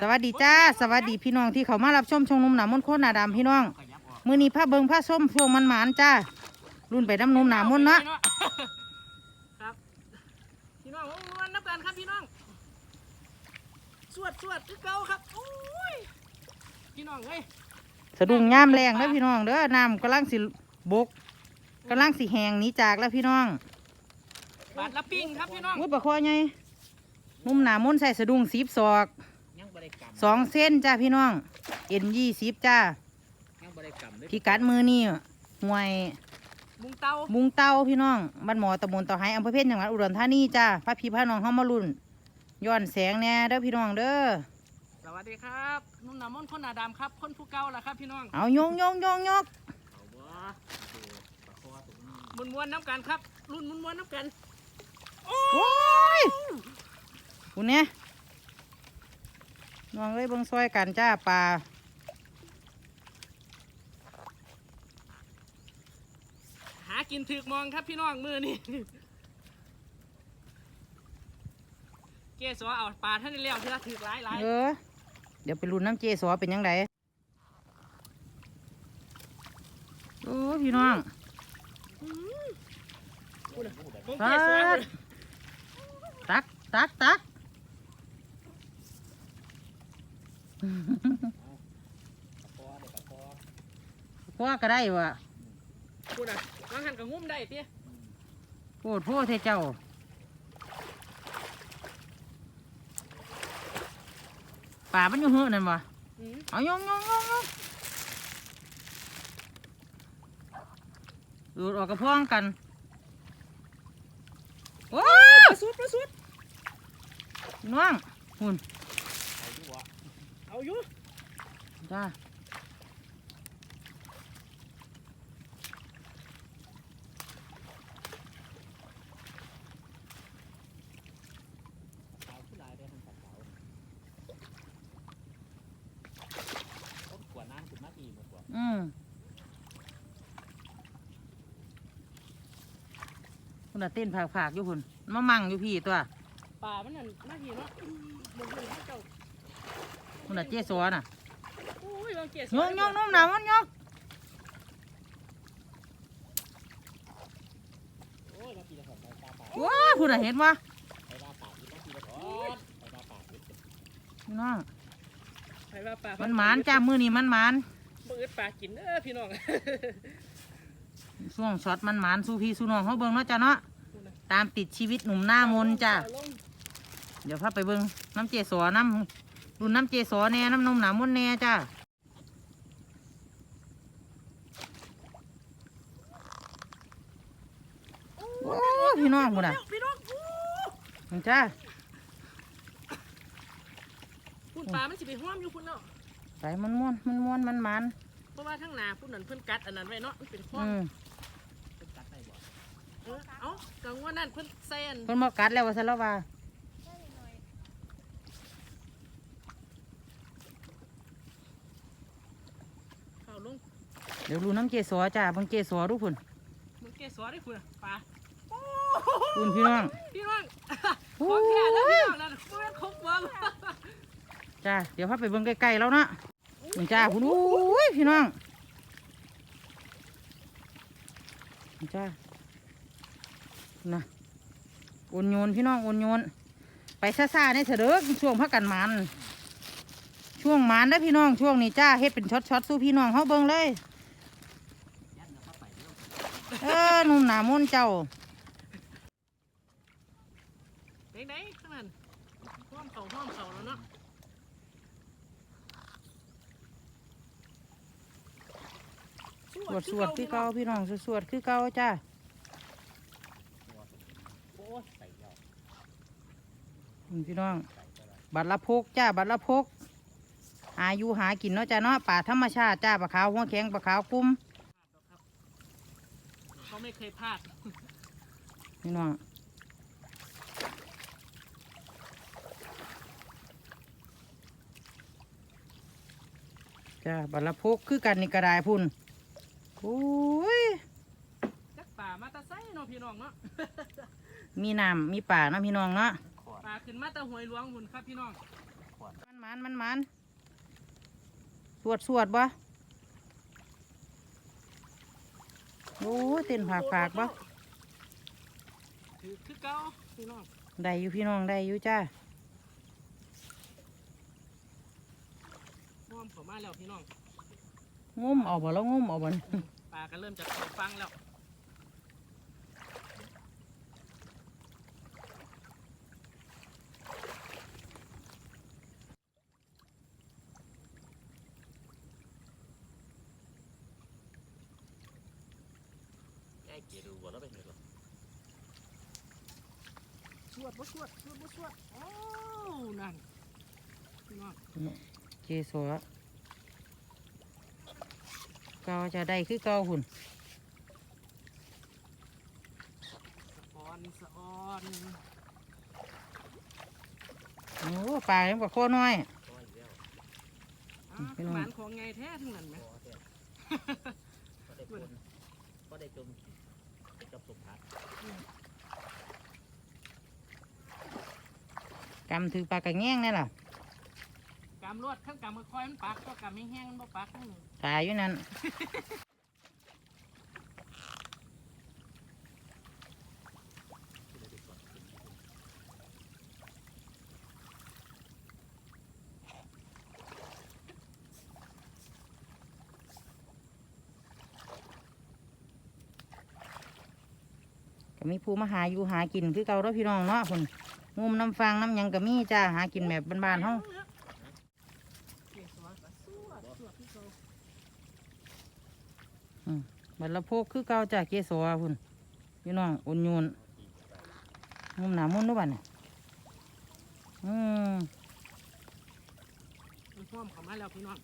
สวัสดีจ้า สวัสดีพี่น้องที่เขามารับชมชงนุ่มหนามนต์โคตรหนาดำพี่น้องมือนี้ผ้าเบิงผ้าส้มพวงมันหมานจ้ารุ่นไปน้ำนุ่มหนามนต์เนาะครับพี่น้องโอ้ยนับกันครับพี่น้องสวดสวดคือเก่าครับโอ้ยพี่น้องเอ้ยสะดุ้งย่ามแรงเด้อพี่น้องเด้อน้ำกำลังสิบกกำลังสิแหงหนีจากแล้วพี่น้องบาทละปิ้งครับพี่น้องวุ้ยปะคอไงนุ่มหนามนต์ใส่สะดุ้งสีบศอก ยังบริกรรมสองเส้นจ้าพี่น้องเอ็นยี่สิบจ้ายังบริกรรมด้วยพิกัดมือนี่ห่วยมุงเตามุงเต้าพี่น้องบ้านหมอตำบลต่อไฮอำเภอเพชรจังหวัดอุดรธานีจ้าพระพี่พระน้องเฮามารุ่นย้อนแสงแน่เด้อพี่น้องเด้อสวัสดีครับนุ่มหนามนต์คนหนาดำครับ คนผู้เก่าล่ะครับพี่น้องเอาโยงโยงโยงโยงเอาบ่ดูปะคอตรงนี้มุนมวนๆน้ำกันครับ รุ่นมุนมวนๆน้ำกันโอ้ยคุณเนี่ย น้องเอ้ยเบิ่งซอยกันจ้าปลาหากินถือกมองครับพี่น้องมือนี่เกสรเอาปลาท่านนี่เลี้ยวเพื่อถือกหลายหลายเออ เดี๋ยวไปรุ่นน้ำเจสอเป็นยังไงโอ้ยพี่น้องผมตัเกสรกตักตักตั กปะคอเด็กปะคอคว้าก็ได้วะคุณอะวางหันกับงุ้มได้เตี้ยโพดโพดเทเจ้าป่ามันอยู่เหือนั่นวะอืมเอายงยงยงยงดูดออกกระพ้องกันโอ้ประสุดประสุดน้องหุ่น เอาอยู่วะเอาอยู่จ้าเอาผู้ลายได้ทางตัดเสาต้นขวดน้ำขึ้นมาอีกหมดขวดอืมคุณน่ะเต้นผากผากๆอยู่หุ่นมามั่งอยู่พี่ตัวป่ามันนั่นมาทีเนาะอืมมึงเห็นเขาเจ้า คุณน่ะเจ๊สวน่ะโอ้ยบางเกสยงยงนุ่มหนามันยงโอ้ยมาปีละสองใบตาปากว้าคุณน่ะเห็นวะไปว่าปากอีกมาปีละสองไปว่าปากอีกน้องไปว่าป่ามันหมานจ้ามือนี่มันหมานมือดป่ากินเด้อพี่น้อง ช่วงช็อตมันหมานสู้พี่สู้น้องเขาเบิ่งเนาะจ้าเนาะตามติดชีวิตหนุ่มหน้ามนต์จ้าเอลงเดี๋ยวพาไปเบิ่งน้ำเจสอน้ำ รุ่นน้ำเจสอแน่น้ำนมหนามนต์แน่จ้าโอ้พี่น้องคุณน่ะพี่น้องอู้นี่จ้าพุ่นป่ามันสิไปห้อมอยู่พุ่นเนาะใส่มันม้วนมันม้วนมันหมันเพราะว่าทั้งหนาพุ่นนั่นเพิ่นกัดอันนั้นไว้เนาะมันเป็นห้ออืมมเป็นตัดได้บ่เออเอ้ากังว่านั่นเพิ่นแซนเพิ่นมากัดแล้วว่าซะแล้วว่า เข้า ลงเดี๋ยวรู้น้ำเจสอจ้าเบิ่งเจสอดูพุ่นมึงเกสรได้พุ่นน่ะป่าพุ่นพี่น้องพี่น้องโอ้ของแท้แล้วยพี่น้องนั่นบ่แม่นครบเบิ่งจ้าเดี๋ยวพาไปเบิ่งใกล้ๆแล้วเนาะนี่จ้าพุ่นโอ้ยพี่น้องนี่จ้านะโอนโยนพี่น้องโอนโยนไปซ่าๆในเถอะเด้อช่วงพักกันหมัน ช่วงหมันได้อพี่น้องช่วงนี้จ้าเฮ็ดเป็นช็อตๆสู้พี่น้องเขาเบิ่งเลยยันเดี๋ยวเข้าไปเดี๋ยวเออหนุ่มหนามนต์เจ้าไหนๆทั้งนั้นห้อมเขาห้อมเขาแล้วเนาะสวดสวดคือเก่าพี่น้องสวดๆคือเก่าจ้าโอ้ยใส่แล้วอืมพี่น้องใส่ไปแล้วบัตรละพกจ้า บัตรละพกหาอยู่หากินเนาะจ้าเนาะป่าธรรมชาติจ้าปลาขาวหัวแข็งปลาขาวกุ้มเขาไม่เคยพลาดพี่น้องจ้าบัตรละพกคือกันนี่กระไดพุ่นโอ้ยจักป่ามาแตะไซเนาะพี่น้องเนาะมีน้ำมีป่าเนาะพี่น้องเนาะขอดป่าขึ้นมาแตะหวยหลวงหุ่นครับพี่น้องขวดมันมันมันมัน สวดสวดบ่โอ้ยเต้นผากผากบ่ถือคือเก่าพี่น้องได้อยู่พี่น้องได้อยู่จ้าม่วมเข้ามาแล้วพี่น้องงุ้มเอาบ่แล้วงุ้มเอาบ่นปลาก็เริ่มจะเข้าฟังแล้ว แก้เกียร์ดูบ่แล้วเป็นไงหรอ ส วดบ่สวดสวดบ่สวดโอ้นั่นพี่น้องเจสัวเกาจะได้คือเกาหุ่นสะออนสะออนโอ้ปลายังกว่าโคน้อยก็อีกแล้วอ้าวพี่น้องหมานของไงแท้ทั้งนั้นไหมพอแท้ก็ได้คนก็ได้จมไปกับสมพัด กำถือปลากระแง่งนี่ล่ะกำรวดข้างกำมือคอยมันปักก็กำไม่แห้งมันบ่ปักทั้งนี้ตายอยู่นั่นที่ได้ไปก่อนก็มีผู้มาหาอยู่หากินคือเก่าแล้วพี่น้องเนาะคน งุมน้ำฟังน้ำหยังก็มีจ้าหากินแบบบ้านๆเฮาเกสรก็สวดสวดที่เขาบัดละโพกคือเก่าจ้าเกสรพุ่นพี่น้องอุ่นโยนงุมหนามุ่นด้วยบัดเนี่ยอืมมันพร้อมเข้ามาแล้วพี่น้อง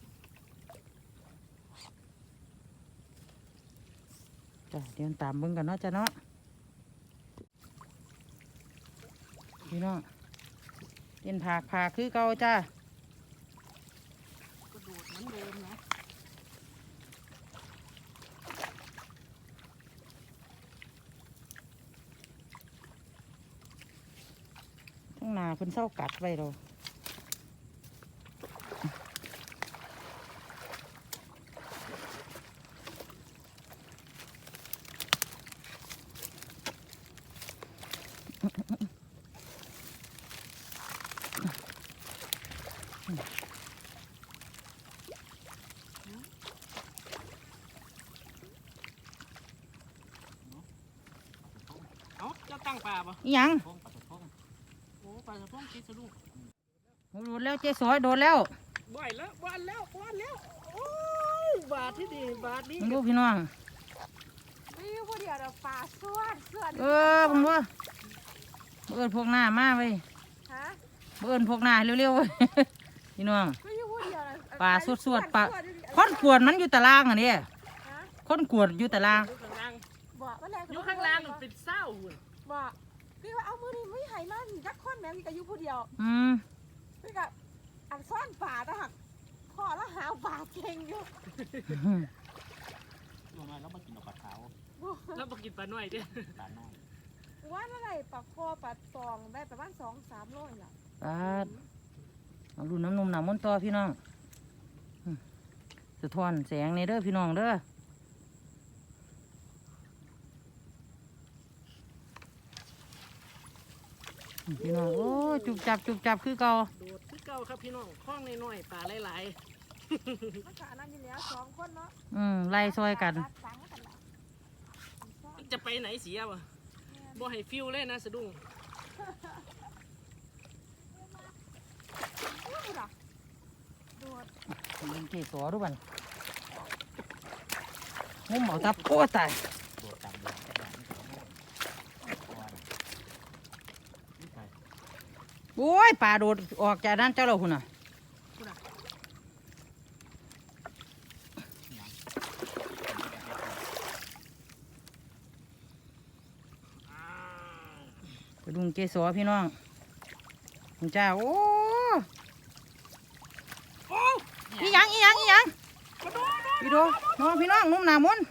จ้าเดี๋ยวตามเบิ่งกันเนาะจ้าเนาะ พี่น้องเล่นผากผากคือเก่าจ้าก็โดดเหมือนเดิมนะทั้งหนาเพิ่นเศร้ากัดไว้เราเอ้าเจ้าตั้งปลาปะอีหยังพงปัดพงโอ้ปลาสะพงกินสะดุ้งโดนแล้วเจ๊สอยโดนแล้วบ่อยแล้วบ่อนแล้วบ่อนแล้วโอ้ยบาทที่ดีบาทนี้มึงดูพี่น้องวิวผู้เดียวเราปลาสวดสวดเออมึงดูเบิดพวกหน้ามาไว้ยฮะเบิดพวกหน้าเร็วๆเว้ยพี่น้อง วิวผู้เดียวเรปลาสวดๆปลาสวดๆคนกวดมันอยู่ตารางอะเนี่ยฮะคนกวดอยู่ตาราง มือนี่ไม่ไหมันจักคนแม่พี่ก็อยู่ผู้เดียวอืมพี่ก็อันซ่อนป่าแต่หักพอแล้วหาป่าเก่งอยู่ลงมาแล้วมากินเอาปลาขาวแล้วมากินปลาหน่อยเด้อปลาน้อยว่าอะไรปลาคอปลาตองได้ประมาณสองสามโลนี่แหละปาดเอาดูน้ำนมหนามนต์ต่อพี่น้องอืมสะท้อนแสงในเด้อพี่น้องเด้ออืม พี่น้องโอ้ยจุบจับจุบจับคือเก่าโดดคือเก่าครับพี่น้องคล้องน้อยๆปลาหลายมันก็อันนั้นอยู่แล้วสองคนเนาะอืมไล่ซอยกันรัสังกันละๆจะไปไหนเสียวะบ่ให้ฟิวเลยนะสะดุ้งอู้หูดอกโดดยิงเกสรดูบันงุ้มเอาทับโอ้ตาย โดดตามเดือดกระดานนี่ก็ไม่นี่ใคร โอ้ยปลาโดดออกจากด้านเจ้าเราคุณน่ะอ้าวไปดุงเกสรพี่น้องคุณจ้าโอ้โอ้อีหยังอีหยังอีหยังพี่โดน้องพี่น้องนุ่มหนามนต์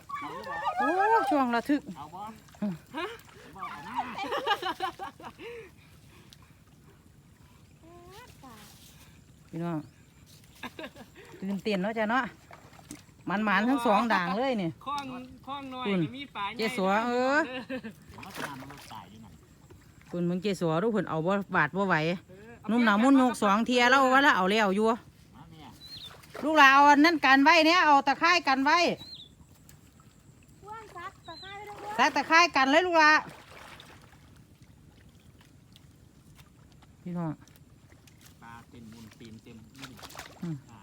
โอ้ช่วงระทึก เอาบ่ ฮะ บ่เอาหน้า ปลา พี่น้องตื่นเต้นเนาะจ้ะเนาะมันหมานๆทั้งสองด่างเลยนี่คล้องคล้องน้อยอุ่นก็มีปลาใหญ่เจ๊สัวเออผมว่าตามมันรถตายอยู่นั่นเพิ่นเบิ่งเจสัวดูเพิ่นเอาบ่บาดบ่ไหวเออเอานุ่มหนามุ่นยกสองเทียแล้วว่าแล้วเอาแล้วอยู่ มาเนี่ยลูกหลานเอาอันนั่นกันไว้เนี่ยเอาตะไคร้กันไว้อ้วนซักตะไคร้ไปด้วยซักตะไคร้กันเลยลูกหลานพี่น้อง ปลาเต็มมุนตีนเต็มนี่ อืม อ่า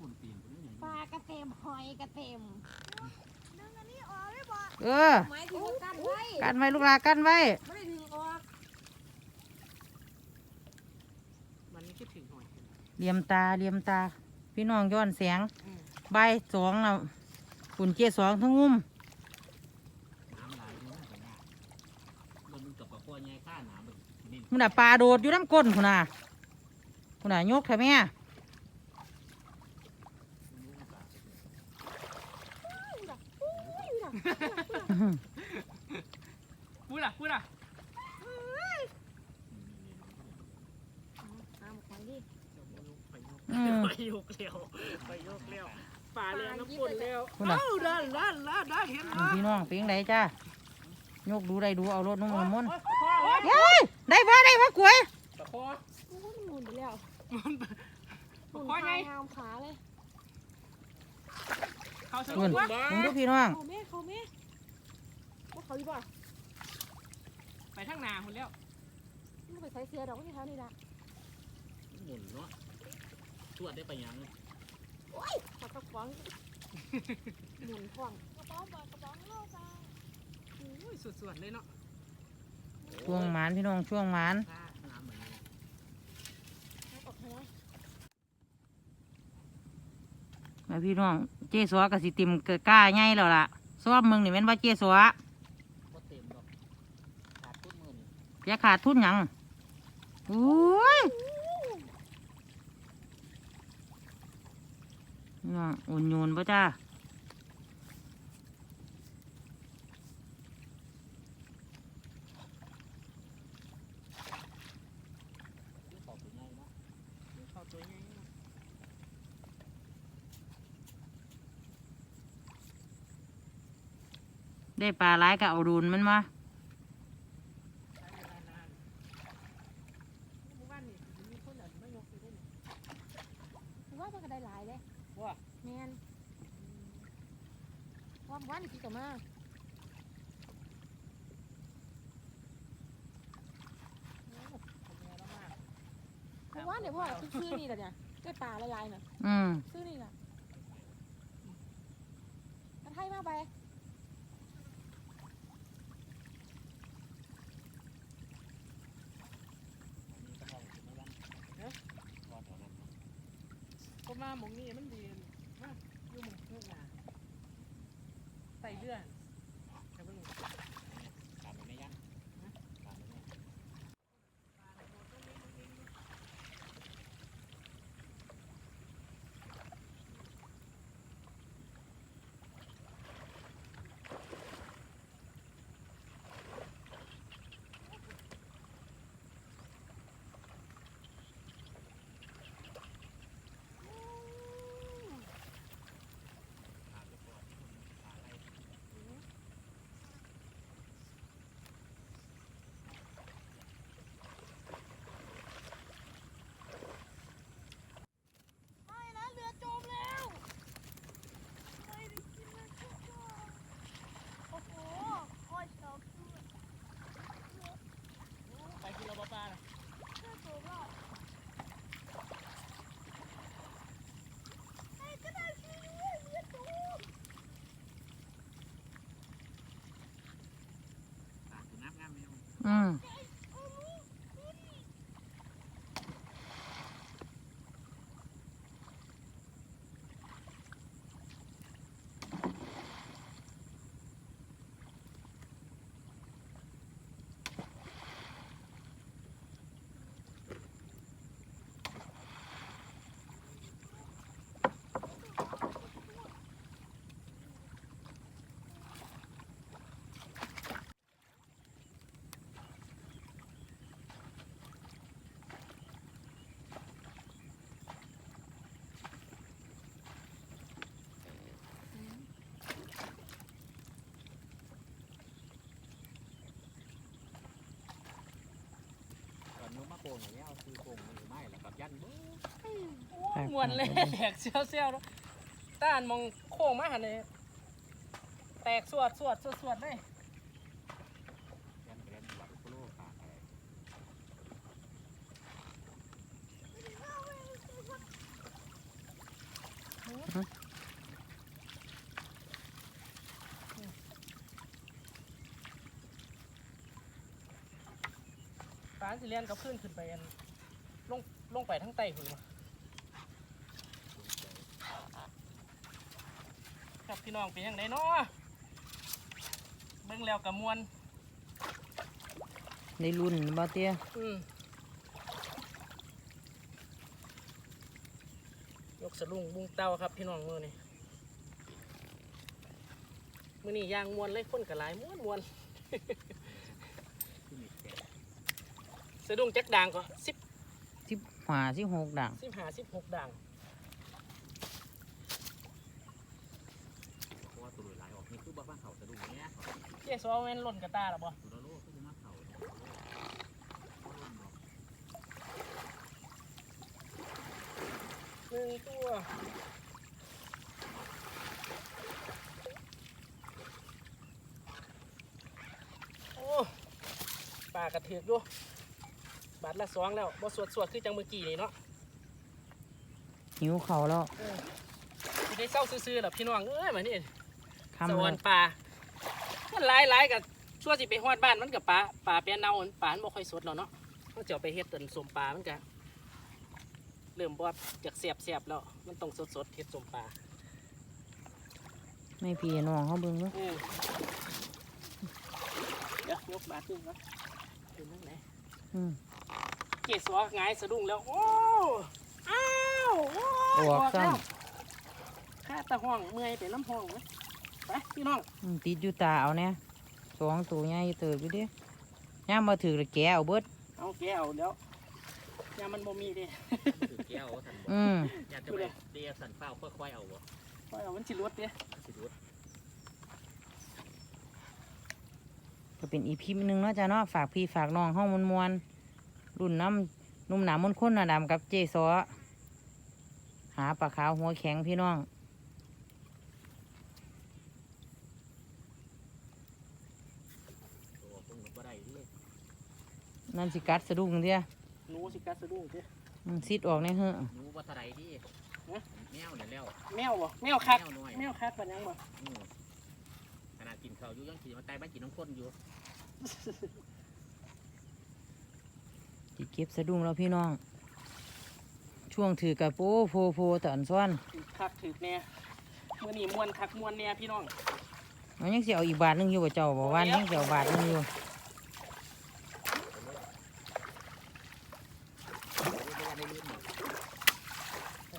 มุนตีนตัวนี้ใหญ่ ปลากระเต็ม หอยกระเต็มดึงอันนี้ออกได้บ่เออหมายถึงว่ากันไว้กันไว้ลูกหลานกันไว้ ไม่ได้ดึงออกมันนี่คิดถึงหอยเหลี่ยมตาเหลี่ยมตา พี่น้องย้อนแสงอืมใบายสองน่ะฝุ่นเจสองทั้งงุ่มน้ำลายอยู่นั่นก็ยากบนมึงกับปลาข้อใหญ่ข้าหนาบึกนี่คุณน่ะปลาโดดอยู่น้ำก้นคุณน่ะคุณน่ะยกเถอะแม่ พูดล่ะพูดล่ะน้ำหอยดิอืม ไปยกเร็วไปยกเร็วปลาเลี้ยงน้ำปุ่นเร็วคุณน่ะ เอ้าด้านด้านด้านด้านเห็นไหมพี่น้องเป็นไงจ้ายกดูได้ดูเอารถนุ่มละมุนโอ๊ยเย้ยได้ปะได้ปะกล้วยตะคอโอ้ยมันหมุนไปแล้วมันหตะมุนคอไงพายามขาเลย เขาสนุคุณกวะมึงดูพี่น้องเขาแม่เขาแม่ว่าเขาดีบ่ไปทางนาคุณแล้วมึงไปใส่เสื้อดอกนี่แถวนี้ละหมุนเนาะตรวจได้ไปยังขับกระป๋องหมุนพ่วงกระป๋องบ่กระป๋องโลจ้าโอ้ยสุดๆเลยเนาะช่วงหมานพี่น้องช่วงหมานน้ำเหมือนนี้ให้ออกให้นะมาพี่น้องเจสัวกับสิติมเกิดกล้าใหญ่แล้วล่ะซ้อมมึงนี่แม่นว่าเจสัวก็เต็มดอกขาดทุนมือนี่อย่าขาดทุนหยังอุ้ยพี่น้องอุ่นโยนปะจ้า ที่ขอบตัวใหญ่เนาะ เขาตัวใหญ่เนาะ ได้ปลาร้ายก็เอาดูนมันมาใช้เวลานานหมู่บ้านนี่มีคนแบบไม่ยกไปได้เนี่ยถือว่ามันก็ได้หลายเลยว่าแมนว่าวันที่จะมาผมแย่แล้วมากเพราะว่าเดี๋ยวพ่อซื้อนี่แหละเนี่ยได้ปลาลายๆน่ะอืมซื้อนี่น่ะกระ ครับมวนเลยแตกเซี่ยวเซี่ยวๆเนาะต้านมองโค้งมาหันเลยแตกสวดสวดสวดสวดเลยเล่นเล่นหลับโคโลปากอะไรปานสิเลียนกับพื้นขึ้นไปอัน ลงลงไปทั้งไตหุ่นวะครับพี่น้องเป็นยังไงเนาะเบิ่งแล้วกับมวนในรุ่นบ่เตี้ยอืมยกสลุงบุงเตาครับพี่น้องมือนี่มือนี่ยางมวนเลยคนกระหลายมวนมวนที่มีแก่สะดุ้งจักด่างก็สิบสิบ ห้าสิบหกดังสิบห้าสิบหกด่างเพราะว่าตัวหลายออกนี่คือบ้าบ้านเขาสะดุ้งเนี้ยเจ๊สวาเว้นหล่นกระตาหรอบ่ตัวละโลคือมาเขาเนี่ยหนึ่งตัวโอ้ปลากระเถือกด้วย บาทละสองแล้วบ่สวดสวดคือจังเมื่อกี้นี่เนาะหิวเขาวแล้วสิได้เศร้าซื่อๆหรอพี่น้องเอ้ยมานี่คำสวแล้รวรค์ปลามันหลายหลายๆกับชั่วสิไปฮอดบ้านมันกับปลาปลาเปียเน่าปลามันบ่ค่อยสดแล้วเนาะเขาจะเอาไปเฮ็ดต้นสมปลามันก็เริ่มบอดจากเสียบเสียบๆแล้ว มันต้องสดสดๆเฮ็ดสมปลาไม่พี่น้องเขาเบิ่งเด้ออืมเดี๋ยวยกบาทขึ้นนะดูนั่นไหนอืม เกศวหงายสะดุ้งแล้ว โอ้อ้าวโออกซ้แล้วข้าตะห้องเมื่อยไปน้ำห้องไหมไปพี่น้องำอืมติดอยู่ตาเอาเนี่ยสองตัวใหญ่เติบอยู่เดิย่ามมาถือแล้วแกะเอาเบิดเอาแก้วเดี๋ยวอยามันบ่มีเดิถือแก้วสันบอกอืมอยากจะไปเดียสันเฝ้าค่อยๆเอาวะปล่อยเอามันสิรวดเด้สิรุดก็เป็นอีพีหนึงเนาะจ้ะเนาะฝากพี่ฝากน้องห้องมวนๆ รุ่นน้ำนุ่มหนามมนต์ข้นหนาดำกับเจซอหาปลาขาวหัวแข็งพี่น้องตัวคงบ่ได้ที่นั่นสิกัดสะดุ้งเดียหนูสิกัดสะดุ้งเด้อืมซิดออกในเหอะหนูว่าเท่าไรที่แมวเนี่ยแล้วแมวบ่แมวคักแมวน้อยแมวคักปานยังบ่อืมขนาดกินข้าวอยู่ยังขี่มาไต่บ้านกินน้ำข้นอยู่ สิเก็บสะดุ้งแล้วพี่น้อง ช่วงถือกับโป้โพโพตอนซ้อนถือคักถือแน่มื้อนี้ม่วนคักม่วนแน่พี่น้องมันยังสิเอาอีกบาทหนึงอยู่กับเจ้าบอกว่ายังสิเอาบาทหนึงอยู่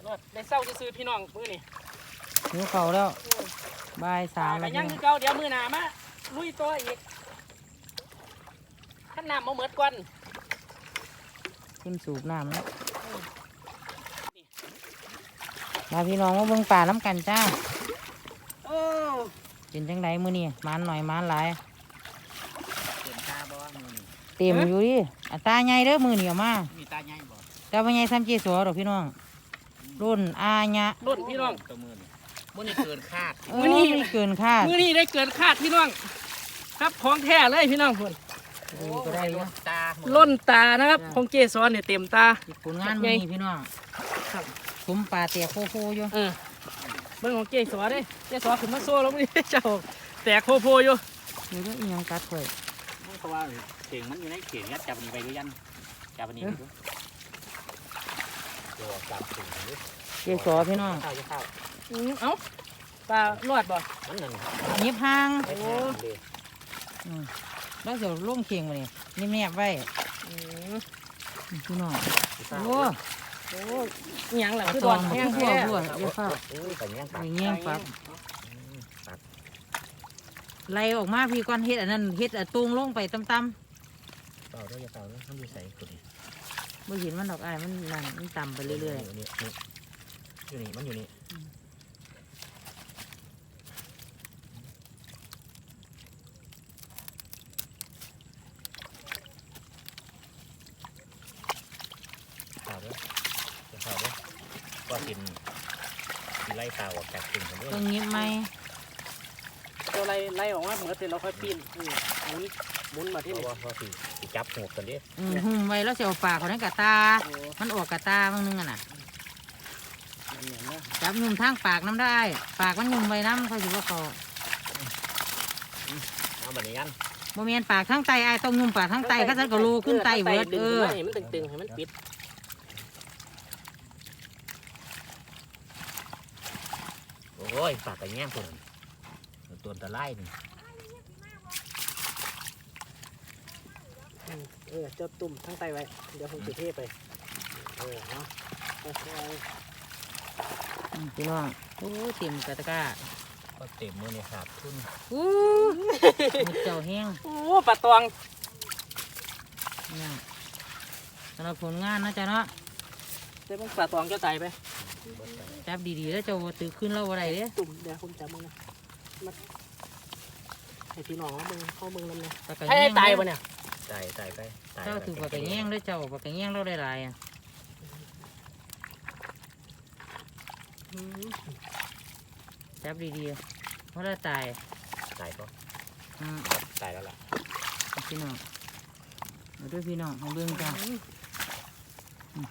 รถได้เศร้าซื่อๆพี่น้องมื้อนี้หิวเขาวแล้วบ่ายสามแล้แล้ววยังพี่คือเก่าเดี๋ยวมื้อหน้ามาลุยตัวอีกขั้นน้ำมาเหมือดก่อน ขึ้นสูบน้ำแล้วมาพี่น้องมาเบิ่งป่าน้ำกันจ้าโอ้เป็นจังไดมื้อนี้หมานหน่อยหมานหลายเต็มตาบ่มือนี่เต็มอยู่ดิอัตราใหญ่เด้อมื้อนี้เอามามีตาใหญ่บ่แต่ว่าใหญ่ซ้ำเจสัวดอกพี่น้อง รุ่นอาญะรุ่นพี่น้องตัวมือนี่มือนี่เกินคาดเอมื้ออนี้ไม่เกินคาดมื้อนี้ได้เกินคาดพี่น้องครับของแท้เลยพี่น้องพุ่น ดูก็ได้อยู่ตาล้นตานะครับ ของเกสรเนี่ยเต็มตาผลงานมีพี่น้องครับสมป่าเตียโคโคอยู่เออเบิ่งของเกสรเด้เกสรขึ้นมาโซ่ล้วมื้อนี้เจ้าแตกโคโพอยู่เดี๋ยวเด้ออีหยังกัดข่อยเพราะว่าเข่งมันอยู่ในเข่งยัดจับนนี้ไปด้วยยันจับนนี้ไปด้วยวจับเข่งเจสัวพี่น้องเข้าจะเข้าอืมเอ้าปลารอดบ่มันหนึ่งยิบหางโอ้ แม่เลยอืมแล้วเดี๋ยวลงเคียงมานี่นี่แนบไว้อืมพี่น้องโอ้โอ้โอ้อิหยังล่ะกระคือตดอองนบักแห้งทั่วแท้ทั่วเดี๋ยวเข้าโอ้ยแต่เงี้ยไปตัดแย่งฟับตัดไล่ออกมาพี่ก้อนเฮ็ดอันนั้นเฮ็ดอะตุงลงไปต่ำเต่าด้วยอย่าเต่าด้วยทำดีใส่ตัวนี้ๆบ่เห็นมันดอกอ้ายมันนั่นมันต่ำไปเรื่อยอยู่นี่อยู่นี่มันอยู่นี่เต่าด้วยเต่าด้วย ก็กินกินไล่ปลาออกจากตึงกันด้วย ต้องยิบไหม ตัวไล่ไล่ออกมา เหมือนเสร็จเราค่อยปีนอืมหมุนหมุนมาที่นี่ว่าสิสิจับหัวกันด้อืมหุ่มไว้แล้วเสียวปากเขาในกระตา โอ้มันออกกระตาบางนึงอะน่ะ มันเหมือนนะจับยุ่มทางปากน้ำได้ ปากมันยุ่มไว้น้ำเขาอยู่ว่าเขาเอาแบบนี้กันโมเมนปากทั้งไตไอ้ายต้องยุ่มปากทั้งไตเขาจะกระโลขึ้นไตเวิร์ดเออให้มันตึงๆให้มันปิดโอ้ยปากกระแง่งคนนั้นตัวอันตะไลนี่ อืม เออเจ้าตุ่มทั้งไตไว้ เดี๋ยวผมจะเทไป เออเนาะค่อยอืมพี่น้องโอ้เต็มกระตะกร้าก็เต็มมือในขาดทุนอู้มุดเจ้าแห้งๆโอ้ปลาตองนี่สำหรับผลงานนะจ๊ะเนาะเดี๋ยวมันปลาตองเจ้าไตไปจับดีๆแล้วเจ้าตื่นขึ้นแล้วอะไรเด้ตุ่มเดี๋ยวผมจับมึงนะมาให้พี่น้องเอามึงเข้ามึงนั่นเลยปากกระให้แยให้งตายปะเนี่ย ตายตายไปตายเจ้าถือปากกระแยงด้วยเจ้าปากกระแยงเราได้หลายอะอืมจับดีๆเพราะเราตายตายก็อืมตายแล้วล่ะพี่น้องมาด้วยพี่น้องของเบื้องจ้า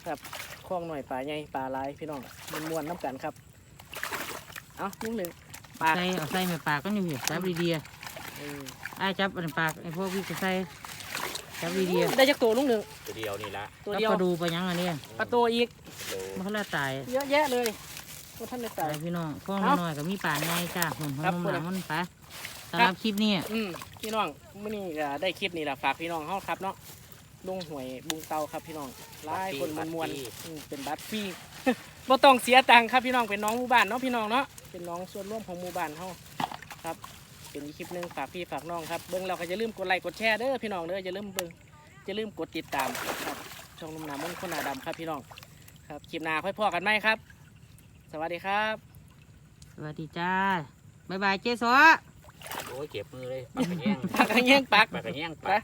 ครับคล้องหน่อยปลาใหญ่ปลาลายพี่น้องมันมวนๆน้ำกันครับ เอาลุงหนึ่งปลาใส่เอาใส่แม่ปากก็อยู่พี่จับดีเออๆไอ้ายจับอันปากไอ้พวกพี่ก็ใส่ จับดีได้จากตัวลุงหนึ่งตัวเดียวนี่ละๆตัวแล้วเดียวก็ดูไปยังอันนี้ปลาตัวอีกโลมันเขาละตายเยอะแยะเลยพวกท่านได้ตาใส่ยพี่น้องข้องเอ้าน้อยๆก็มีป่านไงจ้าหุ่นครับหุ่นพูดหเลยนามันไปสำหรับคลิปนี้อืมพี่น้องมื่อนี้ก็ได้คลิปนี้แหละฝากพี่น้องเขาครับเนาะลุงหวยบุงเตาครับพี่น้องหลายคนมันมวนๆอืมเป็นบัตรฟรีบ่ต้องเสียตังค์ครับพี่น้องเป็นน้องหมู่บ้านเนาะพี่น้องเนาะเป็นน้องส่วนร่วมของหมู่บ้านเขาครับ เป็นอีกคลิปหนึงฝากพี่ฝากน้องครับเบิ้งเราก็อย่าลืมกดไลค์กดแชร์เด้อพี่น้องเด้ออย่าลืมเบิ้งอย่าลืมกดติดตามครับช่องนุ่มหนามนต์คนหนาดำครับพี่น้องครับคลิปหน้าค่อยพอกันไหมครับ สวัสดีครับสวัสดีจ้าบ๊ายบายเจ๊สวโอ้ยเก็บมือเลยปากกระแง่งปากกระเงี้ยงปักปากกระแง่งไปปาก